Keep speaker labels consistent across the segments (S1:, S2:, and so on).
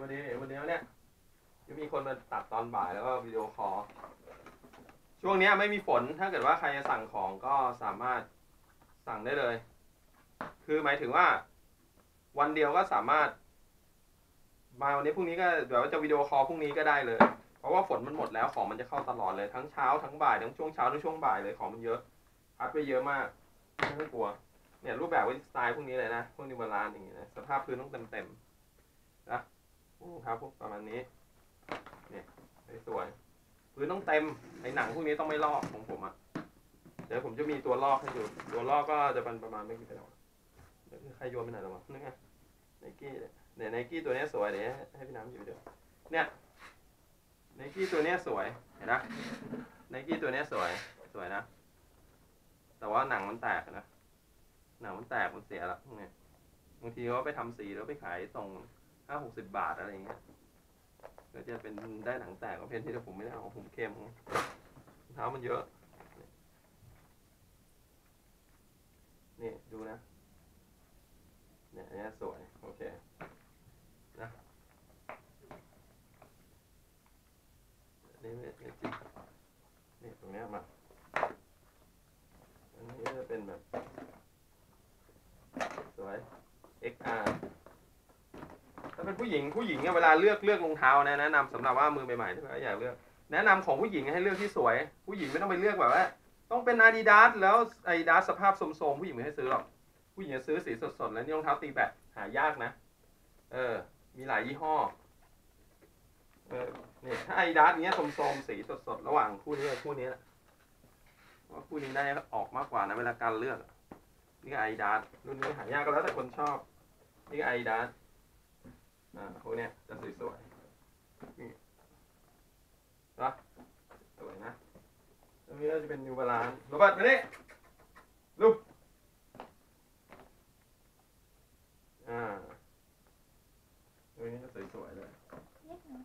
S1: วันนี้วันนี้เนี่ยจะมีคนมาตัดตอนบ่ายแล้วก็วิดีโอคอลช่วงนี้ไม่มีฝนถ้าเกิดว่าใครจะสั่งของก็สามารถสั่งได้เลย คือหมายถึงว่า วันเดียวก็สามารถ มาวันนี้พรุ่งนี้ก็เดี๋ยวจะวิดีโอคอลพรุ่งนี้ก็ได้เลย เพราะว่าฝนมันหมดแล้วของมันจะเข้าตลอดเลยทั้งเช้าทั้งบ่ายทั้งช่วงเช้าทั้งช่วงบ่ายเลยของมันเยอะอัดไปเยอะมากไม่ต้องกลัวเนี่ยรูปแบบว่าสไตล์พวกนี้เลยนะพวกนิวบาลานอย่างเงี้นะสภาพพื้นต้องเต็มเต็มๆนะ รองเท้าพวกประมาณนี้เนี่ยสวยพื้นต้องเต็มไอ้หนังพวกนี้ต้องไม่ลอกของผมอะ่ะเดี๋ยวผมจะมีตัวลอกให้ดูตัวลอกก็จะเป็นประมาณไม่กี่ไปแล้วเดี๋ยวใครโยนไปไหนแล้ววะนึกไงไนกี้เนี่ยไนกี้ตัวเนี้ยสวยเดี๋ยวให้พี่น้ำหยิบไปดูเนี่ยไนกี้ตัวเนี้ยสวยเห็นนะไนกี้ตัวเนี้ยสวยสวยนะ แต่ว่าหนังมันแตกนะหนังมันแตกมันเสียละพวกเนี้ยบางทีเขาไปทำสีแล้วไปขายส่ง ห้าหกสิบบาทอะไรอย่างเงี้ยก็จะเป็นได้หนังแตกก็เพนที่ผมไม่ได้เอาผมเข้มเท้ามันเยอะ นี่ดูนะ เนี่ยนเนี้ยสวย โอเค นะนี่ไม่ไม่จริงนี่ตรงเนี้ยมา อันนี้จะเป็นแบบ สวย XR ถ้าเป็นผู้หญิงผู้หญิงเนี่ยเวลาเลือกเลือกรองเท้านะแนะนำสำหรับว่ามือใหม่ๆที่ว่าอยากเลือก แนะนำของผู้หญิงให้เลือกที่สวย ผู้หญิงไม่ต้องไปเลือกแบบว่า ต้องเป็น Adidas แล้ว Adidas สสภาพโทรมๆผู้หญิงไม่ให้ซื้อหรอก ผู้หญิงจะซื้อสีสดๆแล้วนี่รองเท้าตีแบตหายากนะ เออ มีหลายยี่ห้อ เออเนี่ยถ้า Adidas เนี้ยโทรมๆสีสดๆระหว่างคู่นี้กับคู่นี้นะว่าคู่นี้ได้ออกมากกว่านะเวลาการเลือก นี่ก็ Adidas รุ่นนี้หายากก็แล้วแต่คนชอบ นี่ก็ Adidas อ่า พวกเนี้ยจะสวยๆนี่นะสวยนะตรงนี้ก็จะเป็น New Balance โรเบิร์ตมาดิลูกอ่าตรงนี้ก็สวยๆเลย
S2: เล็กหน่อย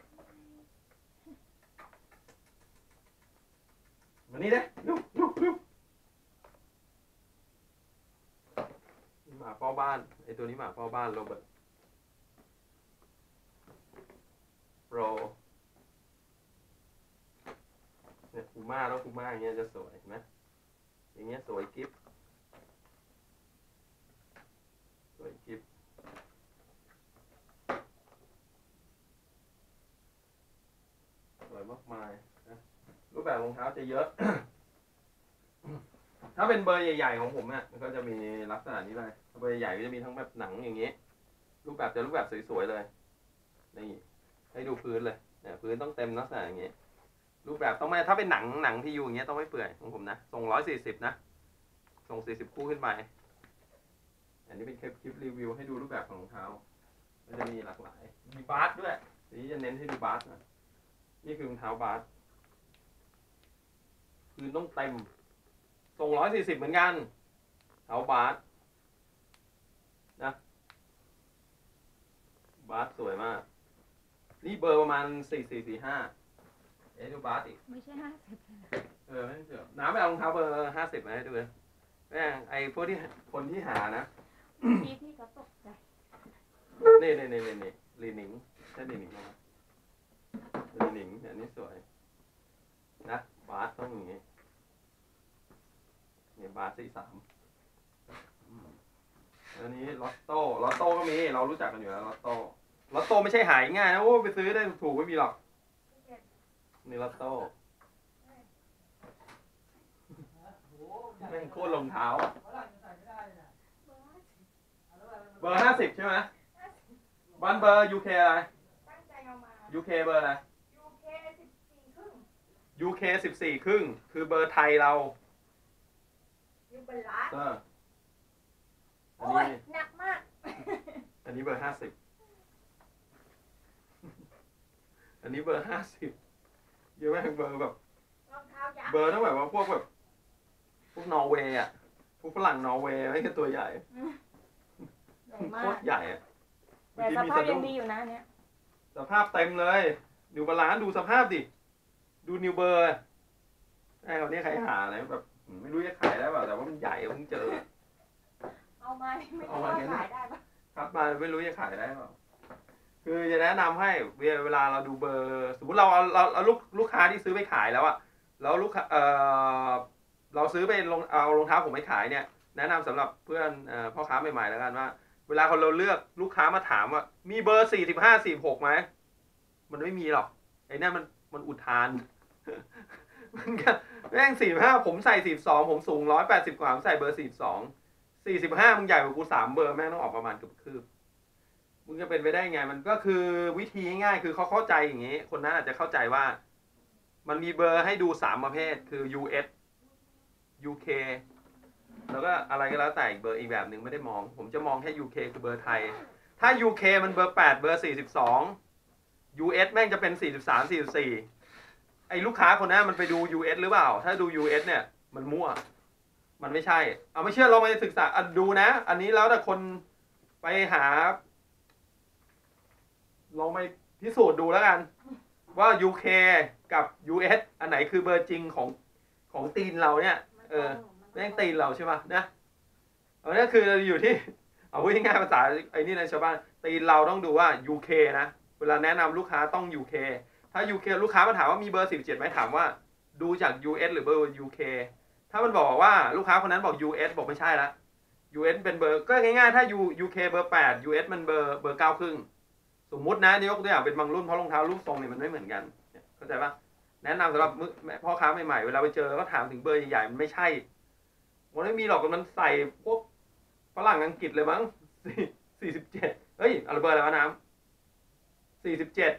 S1: มานี่เด้ลูกลูกลูกหมาเฝ้าบ้านไอตัวนี้หมาเฝ้าบ้านโรเบิร์ตโปรเนี่ยคู ม่าแล้วคูม่าอย่างเงี้ยจะสวยเห็นไหมอย่างเงี้ยสวยกิฟสวยกิฟสวยมากมายนะรูปแบบรองเท้าจะเยอะ ถ้าเป็นเบอร์ใหญ่ๆของผมเนี่ยมันก็จะมีลักษณะนี้เลยเบอร์ใหญ่ก็จะมีทั้งแบบหนังอย่างเงี้ยรูปแบบจะรูปแบบสวยๆเลยนี่ให้ดูพื้นเลยเนี่ยพื้นต้องเต็มลักษณะอย่างเงี้ย รูปแบบต้องไม่ถ้าเป็นหนังหนังที่อยู่อย่างเงี้ยต้องไม่เปื่อยของผมนะส่งร้อยสี่สิบนะส่งสี่สิบคู่ขึ้นไปอันนี้เป็นคลิปคลิปรีวิวให้ดูรูปแบบของรองเท้ามันจะมีหลากหลายมีบาสด้วยทีนี้จะเน้นให้ดูบาสนะนี่คือรองเท้าบาสพื้นต้องเต็มส่งร้อยสี่สิบเหมือนกันเท้าบาสนะบาสสวยมาก นี่เบอร์ประมาณสี่สี่สี่ห้า เอ๊ะดูบาสอีก
S2: ไม่ใช่ห้าสิบ
S1: เออไม่เชื่อน้ำไปเอารองเท้าเบอร์ห้าสิบมาให้ดูเลยแม่งไอ้พวกที่คนที่หานะ
S2: พี่พี่ก็ตกใจ
S1: นี่นี่นี่นี่นี่ลีนิงใช่ลีนิงนะครับลีนิงอันนี้สวย นะบาสต้องอย่างงี้เนี่ยบาสสี่สามอืมอันนี้ลอตโต้ลอตโต้ก็มี เรารู้จักกันอยู่แล้วลอตโต้ลอตโต้ไม่ใช่หายง่ายนะโอ้ไปซื้อได้ถูกๆไม่มีหรอก นี่ลอตโต้แม่งโคตรรองเท้าอะเบอร์ห้าสิบใช่ไหมบันเบอร์ยูเคอะไร
S2: ตั้งใจเอามา
S1: ยูเคเบอร์อะไร
S2: ยูเคสิบสี่ครึ่ง
S1: ยูเคสิบสี่ครึ่ง คือเบอร์ไทยเรา
S2: ยูเป็นล้าน
S1: เอออัน
S2: โอ้ย
S1: นี้
S2: หนักมาก
S1: อันนี้เบอร์ห้าสิบ อันนี้เบอร์ห้าสิบ เยอะมากเบอร์แบบ
S2: รองเท้ายักษ์
S1: เบอร์ต้องแบบว่าพวกแบบ พวกนอร์เวย์อะ พวกฝรั่งนอร์เวย์ไม่ใช่ตัวใหญ่
S2: ใหญ่
S1: โค
S2: มาก
S1: ตรใหญ่อะ
S2: แต่สภาพยังดีอยู่นะเนี่ย
S1: สภาพเต็มเลยนิวบาลานซ์ดูสภาพดิ ดูนิวเบอร์ไอ้คนนี้ใครหาอะไรแบบอืมไม่รู้จะขายได้เปล่าแต่ว่ามันใหญ่เพิ่งเจอ
S2: เอามาไม่
S1: เอา
S2: รู้
S1: มา
S2: ว่า
S1: เห็น
S2: ขายได้ปะ
S1: คัดมาไม่รู้จะขายได้เปล่า คือจะแนะนำให้เวลาเราดูเบอร์ สมมติเราเอาเราเอาลูกลูกค้าที่ซื้อไปขายแล้วอะแล้วลูกค้าเออเราซื้อไปลงเอารองเท้าผมไปขายเนี่ย แนะนำสำหรับเพื่อนอพ่อค้าใหม่ๆแล้วกันว่า เวลาคนเราเลือกลูกค้ามาถามว่า มีเบอร์สี่สิบห้าสี่หกไหมมันไม่มีหรอกไอ้นั่นมันมันอุทาน มันก็แม่งสี่ห้าผมใส่สี่สองผมสูงร้อยแปดสิบกว่าผมใส่เบอร์สี่สองสี่สิบห้ามึงใหญ่กว่ากูสามเบอร์แม่งต้องออกประมาณเกือบคืบ มึงจะเป็นไปได้ไง มันก็คือวิธีง่ายๆคือเขาเข้าใจอย่างนี้ คนนั้นอาจจะเข้าใจว่า มันมีเบอร์ให้ดูสามประเภทคือ US UK แล้วก็อะไรก็แล้วแต่อีกเบอร์อีกแบบหนึ่งไม่ได้มอง ผมจะมองแค่ UK คือเบอร์ไทย ถ้า UK มันเบอร์ 8 เบอร์ 42 US แม่งจะเป็น 43 44 ไอ้ลูกค้าคนนั้นมันไปดู US หรือเปล่า ถ้าดู US เนี่ย มันมั่ว มันไม่ใช่ เอาไม่เชื่อลองไปศึกษาอะดูนะ อันนี้แล้วแต่คนไปหา ลองไปพิสูจน์ดูแล้วกัน ว่า UK กับ US อันไหนคือเบอร์จริงของของตีนเราเนี่ย เออแม่งตีนเราใช่ปะนะเอาเนี่ยคืออยู่ที่ เอาพูดง่ายภาษาไอ้นี่นะชาวบ้านตีนเราต้องดูว่า UK นะ เวลาแนะนำลูกค้าต้อง UK ถ้า UK ลูกค้ามาถามว่ามีเบอร์17ไหมถามว่า ดูจาก US หรือเบอร์ UK ถ้ามันบอกว่าลูกค้าคนนั้นบอก US บอกไม่ใช่ละ US เป็นเบอร์ก็ง่ายๆ ถ้า U UK เบอร์8 US มันเบอร์เบอร์เก้าครึ่ง สมมุตินะนยกตัวอย่างเป็นบางรุ่นเพราะรองเท้ารูปทรงเนี่ยมันไม่เหมือนกันเข้าใจปะแนะนำสำหรับมือพ่อค้าใหม่ๆเวลาไปเจอแล้วก็ถามถึงเบอร์ใหญ่ๆมันไม่ใช่มันไม่มีหรอกมันใส่พวกฝรั่งอังกฤษเลยมั้งสี่สิบเจ็ดเฮ้ยอะไรเบอร์อะไรวะน้ำสี่สิบเจ็ด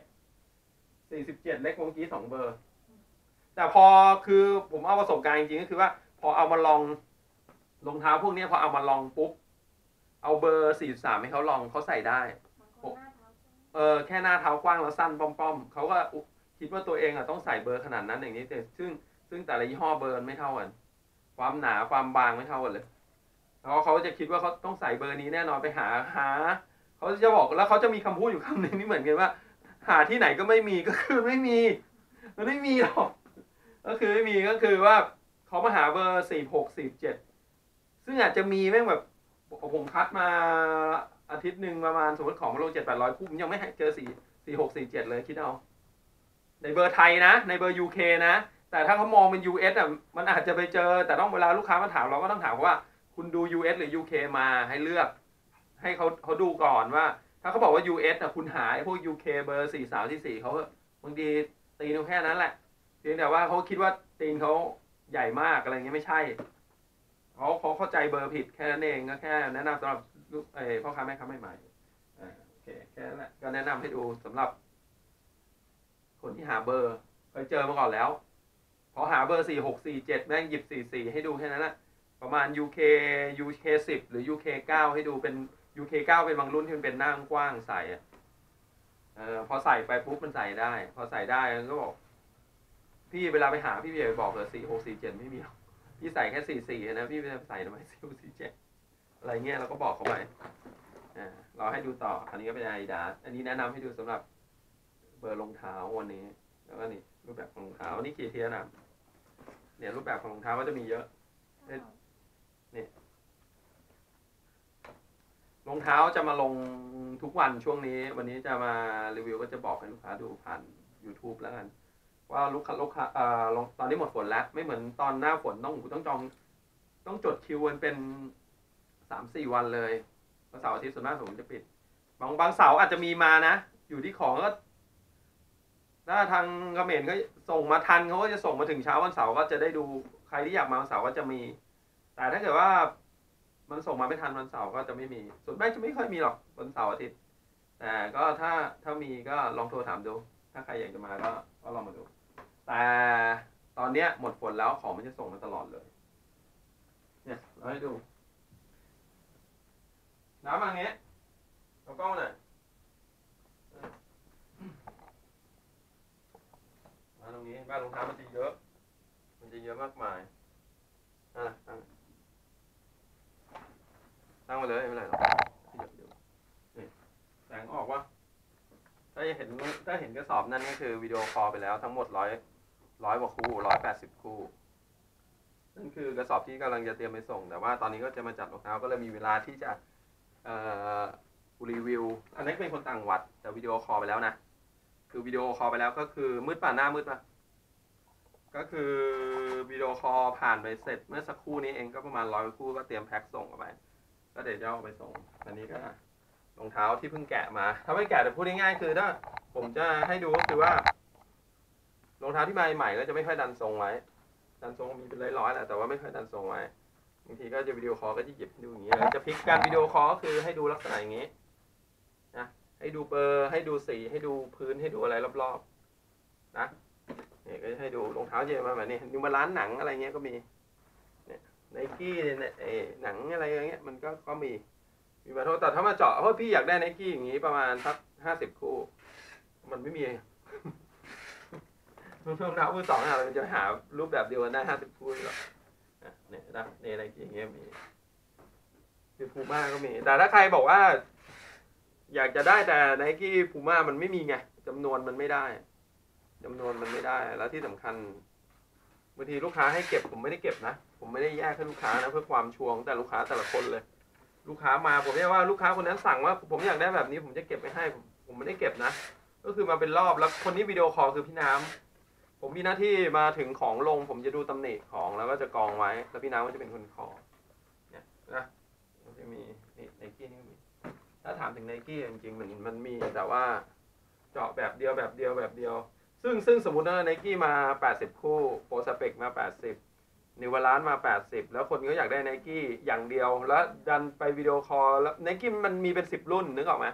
S1: สี่สิบเจ็ดเล็กกว่าเมื่อกี้สองเบอร์ แต่พอคือผมเอาประสบการณ์จริงๆก็คือว่า พอเอามาลองรองเท้าพวกนี้พอเอามาลองปุ๊บเอาเบอร์สี่สามให้เขาลองเขาใส่ได้ เออแค่หน้าเท้ากว้างแล้วสั้นป้อมๆเขาก็คิดว่าตัวเองอะต้องใส่เบอร์ขนาดนั้นอย่างนี้แต่ซึ่งซึ่งแต่ละยี่ห้อเบอร์ไม่เท่ากัน ความหนาความบางไม่เท่ากันเลยแล้วเขาจะคิดว่าเขาต้องใส่เบอร์นี้แน่นอนไปหาหาเขาจะบอกแล้วเขาจะมีคำพูดอยู่คำหนึ่งนี่เหมือนกันว่า หาที่ไหนก็ไม่มีก็คือไม่มีมันไม่มีหรอกก็คือไม่มีก็คือว่าเขามาหาเบอร์สี่หกสี่เจ็ดซึ่งอาจจะมีแม่งแบบผมคัดมา อาทิตย์หนึ่งประมาณสมมติของมาลงเจ็ดแปดร้อยคู่มยังไม่เจอสี่สี่หกสี่เจ็ดเลยคิดเอา ในเบอร์ไทยนะ ในเบอร์ UK นะ แต่ถ้าเขามองเป็น US อะมันอาจจะไปเจอ แต่ต้องเวลาลูกค้ามาถามเราก็ต้องถามว่า คุณดู US หรือ UK มาให้เลือก ให้เขาเขาดูก่อนว่า ถ้าเขาบอกว่า US อะคุณหาไอ้พวก UK เบอร์สี่สามที่สี่เขาบางทีตีนแค่นั้นแหละเพียงแต่ว่าเขาคิดว่าตีนเขาใหญ่มากอะไรเงี้ยไม่ใช่เขาเขาเข้าใจเบอร์ผิดแค่นั้นเองก็แค่แนะนำสำหรับ ลูกเออพ่อค้าแม่ค้าใหม่ๆอ่าโอเคแค่นั้นแหละก็แนะนำให้ดูสำหรับ คนที่หาเบอร์เคยเจอมาก่อนแล้วพอหาเบอร์4 6 4 7แม่งหยิบ4 4ให้ดูแค่นั้นแหละประมาณ UK UK 10หรือ UK 9ให้ดูเป็น UK 9เป็นบางรุ่นที่มันเป็นหน้ากว้างใส่อะเออพอใส่ไปปุ๊บมันใส่ได้ พอใส่ได้ก็บอก พี่เวลาไปหาพี่อย่าไปบอกเลย4 6 4 7ไม่มีพี่ใส่แค่4 4นะพี่ไม่ได้ใส่ทำไม4 6 4 7 อะไรเงี้ยเราก็บอกเขาไปอ่าเราให้ดูต่อ อันนี้ก็เป็น Adidas อันนี้แนะนำให้ดูสำหรับเบอร์รองเท้าวันนี้ แล้วก็นี่รูปแบบของรองเท้านี่กี่เทียนะเนี่ยรูปแบบของรองเท้าก็จะมีเยอะรองเท้าจะมาลงทุกวันช่วงนี้ วันนี้จะมารีวิวก็จะบอกให้ลูกค้าดูผ่าน YouTube แล้วกัน ว่าลูกค้าลูกค้าเอ่อลงตอนนี้หมดฝนแล้ว ไม่เหมือนตอนหน้าฝนต้องต้องจอง ต้องจดคิวกันเป็น สามสี่วันเลยวันเสาร์อาทิตย์ส่วนมากผมจะปิด บางบางเสาร์อาจจะมีมานะ อยู่ที่ของก็ถ้าทางเขมรก็ส่งมาทันเขาก็จะส่งมาถึงเช้าวันเสาร์ก็จะได้ดูใครที่อยากมาวันเสาร์ก็จะมี แต่ถ้าเกิดว่ามันส่งมาไม่ทันวันเสาร์ก็จะไม่มีส่วนมากจะไม่ค่อยมีหรอกวันเสาร์อาทิตย์แต่ก็ถ้าถ้ามีก็ลองโทรถามดู ถ้าใครอยากจะมาก็ก็ลองมาดู แต่ตอนเนี้ยหมดฝนแล้วของมันจะส่งมาตลอดเลย เนี่ยเราให้ดู น้ำมาอย่างเงี้ยเอากล้องมาหน่อยมาตรงนี้บ้านรองเท้ามันจะเยอะ มันจะเยอะมากมายนั่ะตั้งตั้งมาเลยไม่เป็นไรหรอกขยับอยู่นี่แสงออกวะถ้าเห็นถ้าเห็นกระสอบนั่นก็คือวิดีโอคอลไปแล้วทั้งหมดร้อยร้อยกว่าคู่ร้อยแปดสิบคู่นั่นคือกระสอบที่กำลังจะเตรียมไปส่ง แต่ว่าตอนนี้ก็จะมาจัดรองเท้าก็เลยมีเวลาที่จะ รีวิว อันนี้นเป็นคนต่างวัด แต่วิดีโอคอลไปแล้วนะ คือวิดีโอคอลไปแล้วก็คือมืดป่ะหน้ามืดป่ะ ก็คือวิดีโอคอลผ่านไปเสร็จเมื่อสักครู่นี้เองก็ประมาณร้อยคู่ก็เตรียมแพ็คส่งออกไป ก็เดี๋ยวจะเอาไปส่ง อันนี้ก็รองเท้าที่เพิ่งแกะมา ถ้าไม่แกะแต่พูดง่ายๆคือถ้าผมจะให้ดูก็คือว่ารองเท้าที่มาใหม่ก็จะไม่ค่อยดันทรงไว้ ดันทรงมีเป็นร้อยๆแหละแต่ว่าไม่ค่อยดันทรงไว้างทีก็จะวิดีโอคอลก็จะหยิบให้ดูอย่างนี้เลยจะพลิกการวิดีโอคอลก็คือให้ดูลักษณะอย่างนี้นะให้ดูเบอร์ให้ดูสีให้ดูพื้นให้ดูอะไรรอบๆนะเนี่ยก็ให้ดูรองเท้าเยอะมาแบบนี้ดูมาร้านหนังอะไรเงี้ยก็มีเนี่ยไนกี้เนี่ยเอหนังอะไรอย่างเงี้ยมันก็ก็มีมีมาโทษแต่ถ้ามาเจาะเพราะพี่อยากได้ไนกี้อย่างนี้ประมาณสักห้าสิบคู่ มันไม่มีรองเท้ามือสองอะไรมันจะหารูปแบบเดียวกันได้ห้าสิบคู่หรอก เนี่ยนะเนี่ยอะไรอย่างเงี้ยมีคือพูม่าก็มี แต่ถ้าใครบอกว่า อยากจะได้แต่ไนกี้พูม่ามันไม่มีไงจำนวนมันไม่ได้จำนวนมันไม่ได้ แล้วที่สำคัญบางทีลูกค้าให้เก็บผมไม่ได้เก็บนะผมไม่ได้แยกให้ลูกค้านะเพื่อความชัวร์ของแต่ลูกค้าแต่ละคนเลย ลูกค้ามาผมเรียกว่าลูกค้าคนนั้นสั่งว่า ผมอยากได้แบบนี้ผมจะเก็บไม่ให้ผมผมไม่ได้เก็บนะ ก็คือมาเป็นรอบแล้วคนที่วิดีโอคอลคือพี่น้ำ ผมมีหน้าที่มาถึงของลง ผมจะดูตำหนิของแล้วก็จะกองไว้ แล้วพี่น้ำก็จะเป็นคนคอเนี่ยนะมันจะมีนี่ไนกี้นี่มีถ้าถามถึงไนกี้จริงๆมันมันมีแต่ว่า เจาะแบบเดียวแบบเดียวแบบเดียว ซึ่งซึ่งสมมติว่าไนกี้มา 80 คู่โปรสเปกมา 80นิวบาลานมา 80 แล้วคนก็อยากได้ไนกี้อย่างเดียว แล้วดันไปวิดีโอคอลแล้วไนกี้มันมีเป็น 10 รุ่นนึกออกไหม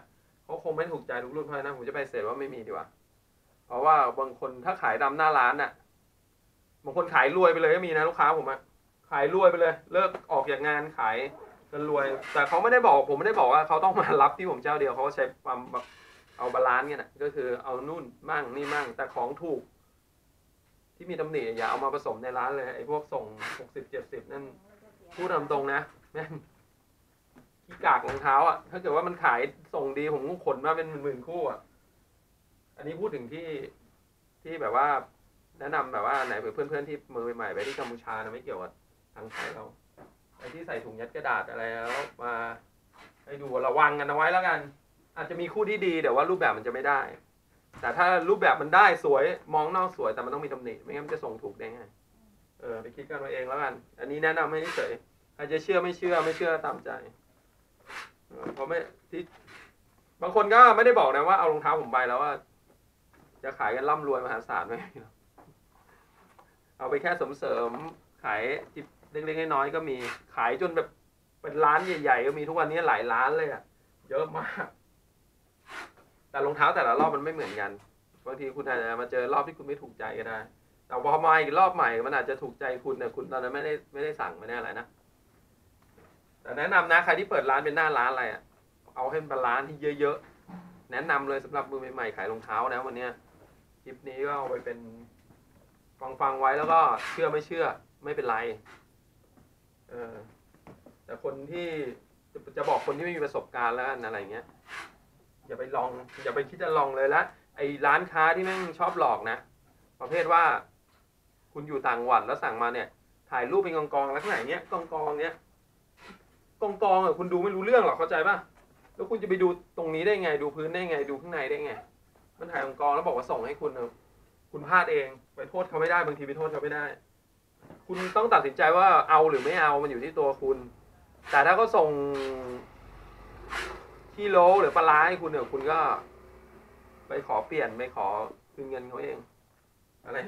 S1: เขาคงไม่ถูกใจทุกรุ่นเพราะนั้นผมจะไปเสร็จว่าไม่มีดีกว่า เพราะว่าบางคนถ้าขายตาหน้าร้านน่ะ บางคนขายรวยไปเลยก็มีนะลูกค้าผมอะขายรวยไปเลย เลิกออกจากงานขายกันรวย แต่เขาไม่ได้บอกผมไม่ได้บอกว่าเขาต้องมารับที่ผมเจ้าเดียวเขาก็ใช้ความแบบเอาบาลานซ์เนี่ยนะก็คือเอานู่นมั่งนี่มั่ง แต่ของถูก ที่มีตำหนิอย่าเอามาผสมในร้านเลยไอ้พวกส่งหกสิบเจ็ดสิบนั่นพูดตามตรงนะแม่งขี้กากรองเท้าอะถ้าเกิดว่ามันขายส่งดีผมก็ขนมาเป็นหมื่นๆคู่อะ อันนี้พูดถึงที่ที่แบบว่า แนะนำแบบว่าไหนเพื่อนเพื่อนๆที่มือใหม่ไปที่กัมพูชานะไม่เกี่ยวกับทางไทยเราไอ้ที่ใส่ถุงยัดกระดาษอะไรแล้วมาให้ดูระวังกันเอาไว้แล้วกัน อาจจะมีคู่ที่ดีแต่ว่ารูปแบบมันจะไม่ได้ แต่ถ้ารูปแบบมันได้สวยมองนอกสวยแต่มันต้องมีตำหนิไม่งั้นมันจะส่งถูกได้ไงเออไปคิดกันเอาเองแล้วกัน อันนี้แนะนำให้เฉยใครจะเชื่อไม่เชื่อไม่เชื่อตามใจเพราะไม่ที่บางคนก็ไม่ได้บอกนะว่าเอารองเท้าผมไปแล้วว่า จะขายกันร่ำรวยมหาศาลไหมเอาไปแค่สมเสริมขายจิบเล็กๆน้อยๆก็มีขายจนแบบเป็นร้านใหญ่ๆก็มีทุกวันนี้หลายร้านเลยอะเยอะมาก แต่รองเท้าแต่ละรอบมันไม่เหมือนกันบางทีคุณอาจจะมาเจอรอบที่คุณไม่ถูกใจก็ได้แต่พอมาอีกรอบใหม่มันอาจจะถูกใจคุณแต่คุณตอนนั้นไม่ได้ไม่ได้สั่งไม่ได้อะไรนะแต่แนะนำนะใครที่เปิดร้านเป็นหน้าร้านอะไรอะเอาให้เป็นร้านที่เยอะๆแนะนำเลยสำหรับมือใหม่ๆขายรองเท้านะวันเนี้ย ลิปนี้ก็เอาไปเป็นฟังฟังๆไว้แล้วก็เชื่อไม่เชื่อไม่เป็นไรเออแต่คนที่จะจะบอกคนที่ไม่มีประสบการณ์แล้วอะไรเงี้ยอย่าไปลอง อย่าไปคิดจะลองเลยละไอ้ร้านค้าที่แม่งชอบหลอกนะ ประเภทว่า คุณอยู่ต่างหวัดแล้วสั่งมาเนี่ย ถ่ายรูปเป็นกองกองลักษณะเงี้ยกองกองเนี้ยกองกองอะคุณดูไม่รู้เรื่องหรอกเข้าใจป่ะแล้วคุณจะไปดูตรงนี้ได้ไง ดูพื้นได้ไง ดูข้างในได้ไง มันถ่ายองกองแล้วบอกว่าส่งให้คุณนะคุณพลาดเองไปโทษเขาไม่ได้บางทีไปโทษเขาไม่ได้ คุณต้องตัดสินใจว่าเอาหรือไม่เอามันอยู่ที่ตัวคุณ แต่ถ้าเขาส่งที่โลหรือปลาร้าให้คุณเนี่ยคุณก็ ไปขอเปลี่ยนไปขอคืนเงินเขาเอง อะไร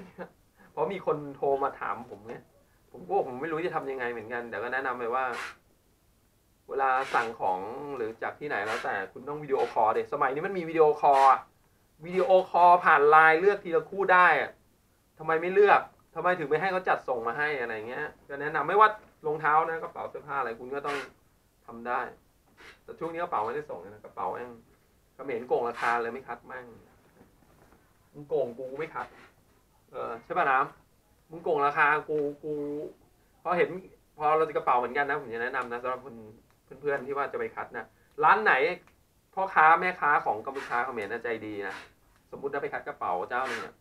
S1: เพราะมีคนโทรมาถามผมเนี่ยผมก็ผมไม่รู้จะทำยังไงเหมือนกันแต่ก็แนะนำไปว่า เวลาสั่งของหรือจากที่ไหนแล้วแต่คุณต้องวิดีโอคอลเด็สมัยนี้มันมีวิดีโอคอลอะ วิดีโอคอลผ่านไลน์เลือกทีละคู่ได้อะทำไมไม่เลือกทำไมถึงไม่ให้เขาจัดส่งมาให้อะไรเงี้ยก็แนะนำไม่ว่ารองเท้านะกระเป๋าเสื้อผ้าอะไรคุณก็ต้องทำได้ แต่ช่วงนี้กระเป๋าไม่ได้ส่งนะกระเป๋าแม่งเขมรโกงราคาเลยไม่คัดแม่งมึงโกงกูไม่คัด เออใช่ป่ะน้ำมึงโกงราคากูกูพอเห็นพอเราจะกระเป๋าเหมือนกันนะผมจะแนะนำนะสำหรับคนเพื่อนที่ว่าจะไปคัดนะร้านไหน พ่อค้าแม่ค้าของกัมพูชาเขมรน่าใจดีนะสมมุติถ้าไปคัดกระเป๋าเจ้าหนึ่งอะ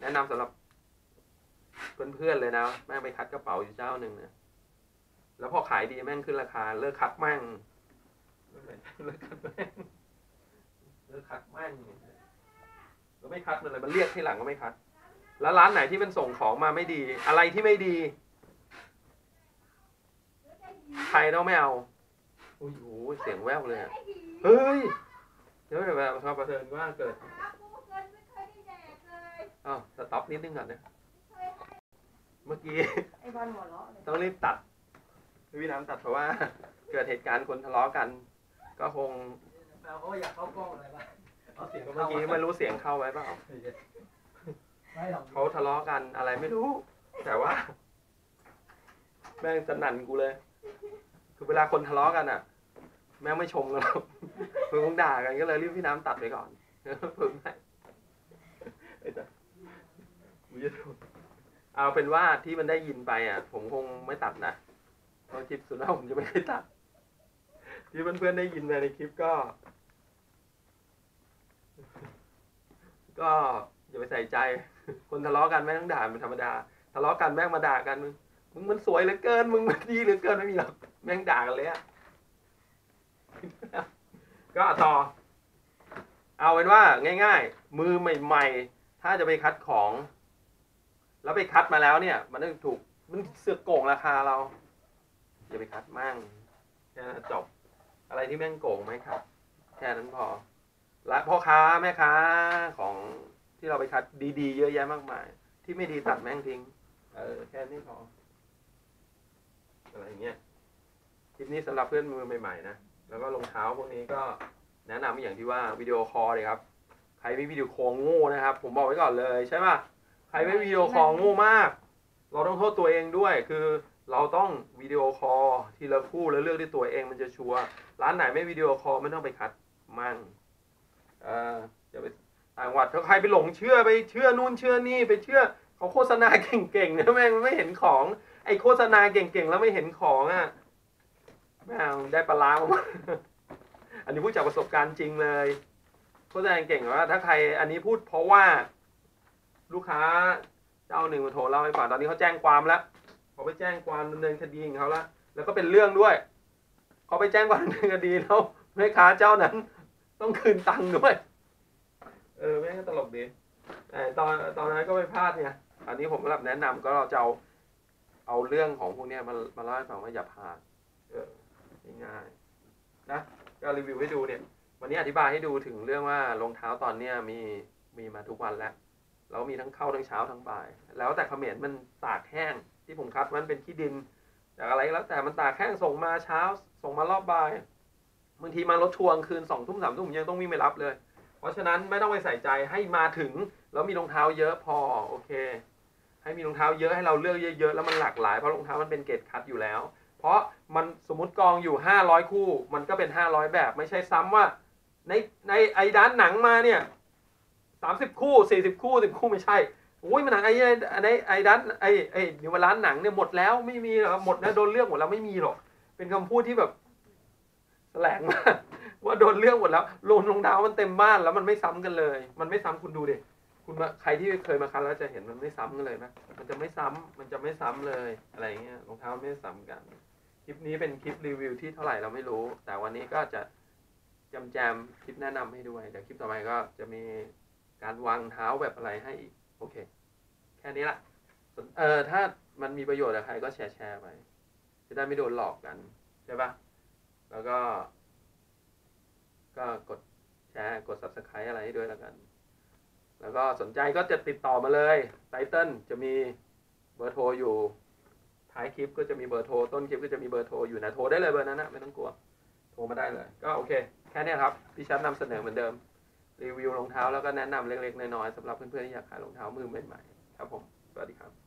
S1: แนะนำสำหรับเพื่อนๆเลยนะแม่งไปคัดกระเป๋าอยู่เจ้าหนึ่งนะแล้วพอขายดีแม่งขึ้นราคา เลิกคัดแม่งเลิกคัดแม่งเลิกคัดแม่งม่งแล้วไม่คัดมันเลยมันเรียกที่หลังก็ไม่คัด แล้วร้านไหนที่มันส่งของมาไม่ดี อะไรที่ไม่ดีใครต้องไม่เอาโอ้ยโหเสียงแว่วเลยอะเฮ้ยเดี๋ยวแบบชอบประเทินว่าเกิดอ้าวสต็อปนิดนึงก่อนนะเมื่อกี้
S2: ไอ้บอลหัวเราะเลย
S1: ต้องรีบตัดพี่น้ำตัดเพราะว่า เกิดเหตุการณ์คนทะเลาะกัน ก็คง
S3: เราก็อยากเข้ากล้องอะไรบ้างเอาเสียง
S1: เมื่อกี้ไม่รู้เสียงเข้าไว้เปล่า
S3: ไม่หรอก
S1: เขาทะเลาะกันอะไรไม่รู้ แต่ว่า แม่งสนั่นกูเลย คือเวลาคนทะเลาะกันอะ แม่งไม่ชมกันหรอกมึงคงด่ากันก็เลยรีบพี่น้ำตัดไปก่อนพึ่งให้ไอ้จ้ะกูจะดูเอาเป็นว่าที่มันได้ยินไปอะ ผมคงไม่ตัดนะเพราะคลิปสุดท้ายผมจะไม่ได้ตัด ที่เพื่อนๆได้ยินไปในคลิปก็ ก็อย่าไปใส่ใจ คนทะเลาะกันแม่งต้องด่าเป็นธรรมดา ทะเลาะกันแม่งมาด่ากันมึงมึงมันสวยเหลือเกิน มึงมันดีเหลือเกินไม่มีหรอกแม่งด่ากันเลยอะ ก็ต่อ เอาเป็นว่าง่าย ๆ มือใหม่ ๆ ถ้าจะไปคัดของ แล้วไปคัดมาแล้วเนี่ย มันต้องถูกมันเสือกโกงราคาเราอย่าไปคัดมั่งแค่นั้นจบ อะไรที่แม่งโกงไหมครับ แค่นั้นพอและพ่อค้าแม่ค้าของที่เราไปคัดดีๆ เยอะแยะมากมาย ที่ไม่ดีตัดแม่งทิ้ง เออแค่นี้พออะไรอย่างเงี้ยคลิปนี้สำหรับเพื่อนมือใหม่ๆนะ แล้วก็รองเท้าพวกนี้ก็แนะนำอย่างที่ว่าวิดีโอคอลเลยครับ ใครไม่วิดีโอคอลโง่นะครับ ผมบอกไว้ก่อนเลยใช่ป่ะใครไม่วิดีโอคอลโง่มาก เราต้องโทษตัวเองด้วยคือเราต้องวิดีโอคอลทีละคู่แล้วเลือกที่ตัวเองมันจะชัวร์ร้านไหนไม่วิดีโอคอลไม่ต้องไปคัดมั่งเอออย่าไปต่างจังหวัดถ้าใครไปหลงเชื่อไปเชื่อนู่นเชื่อนี่ไปเชื่อเขาโฆษณาเก่งๆนะแม่งไม่เห็นของไอโฆษณาเก่งๆแล้วไม่เห็นของอะ แม่งได้ปลาล้างมาอันนี้พูดจากประสบการณ์จริงเลยโฆษณาเก่งว่าถ้าใครอันนี้พูดเพราะว่าลูกค้าเจ้าหนึ่งมาโทรเล่าให้ฟังตอนนี้เขาแจ้งความแล้วเขาไปแจ้งความดำเนินคดีของเขาแล้วแล้วก็เป็นเรื่องด้วยเขาไปแจ้งความดำเนินคดีแล้วแม่ค้าเจ้านั้น ต้องคืนตังค์ด้วย เออแม่งก็ตลกดีแต่ตอนตอนนั้นก็ไปพลาดเนี่ยอันนี้ผมรับแนะนำก็เราจะเอาเอาเรื่องของพวกนี้มามาเล่าให้ฟังว่าอย่าพลาดเออ ง่ายๆนะก็รีวิวให้ดูเนี่ย วันนี้อธิบายให้ดูถึงเรื่องว่ารองเท้าตอนเนี้ยมีมีมาทุกวันแล้วแล้วมีทั้งเข้าทั้งเช้าทั้งบ่าย แล้วแต่เขมรมันตากแห้งที่ผมคัดมันเป็นขี้ดินจากอะไรก็แล้วแต่มันตากแห้งส่งมาเช้า ส่งมารอบบ่ายบางทีมารถทวร์คืนสองทุ่มสามทุ่มยังต้องวิ่งไปรับเลย เพราะฉะนั้นไม่ต้องไปใส่ใจให้มาถึง แล้วมีรองเท้าเยอะพอโอเค ให้มีรองเท้าเยอะให้เราเลือกเยอะๆแล้วมันหลากหลายเพราะรองเท้ามันเป็นเกรดคัดอยู่แล้ว เพราะมันสมมติกองอยู่ 500 คู่ มันก็เป็น 500 แบบ ไม่ใช่ซ้ำว่าในในไอ้ด้านหนังมาเนี่ย30 คู่ 40 คู่ 10 คู่ไม่ใช่โอ้ยมันหนังไอ้ไอ้ไอ้ไอ้ด้านไอ้ไอ้นิวร้านหนังเนี่ยหมดแล้วไม่มีหรอกหมดนะโดนเรื่องหมดแล้วไม่มีหรอกเป็นคำพูดที่แบบแสลงมากว่าโดนเรื่องหมดแล้วลงรองเท้ามันเต็มบ้านแล้วมันไม่ซ้ำกันเลย มันไม่ซ้ำคุณดูดิคุณมาใครที่เคยมาคันแล้วจะเห็นมันไม่ซ้ำกันเลยนะมันจะไม่ซ้ำมันจะไม่ซ้ำเลยอะไรเงี้ยรองเท้าไม่ซ้ำกัน คลิปนี้เป็นคลิปรีวิวที่เท่าไหร่เราไม่รู้ แต่วันนี้ก็จะจำแจมคลิปแนะนำให้ด้วย เดี๋ยวคลิปต่อไปก็จะมีการวางเท้าแบบอะไรให้อีก โอเค แค่นี้ละเออถ้ามันมีประโยชน์กับใครก็แชร์แชร์ไป จะได้ไม่โดนหลอกกัน ใช่ปะแล้วก็ ก็กดแชร์ กด subscribe อะไรให้ด้วยแล้วกัน แล้วก็สนใจก็จะติดต่อมาเลยไตเติ้ลจะมีเบอร์โทรอยู่ ท้ายคลิปก็จะมีเบอร์โทร ต้นคลิปก็จะมีเบอร์โทรอยู่นะ โทรได้เลยเบอร์นั้นนะไม่ต้องกลัว โทรมาได้เลย ก็โอเค แค่นี้ครับ พี่ชัดนำเสนอเหมือนเดิม รีวิวรองเท้าแล้วก็แนะนำเล็กๆ น้อยๆสำหรับเพื่อนๆที่อยากขายรองเท้ามือใหม่ๆ ครับผม สวัสดีครับ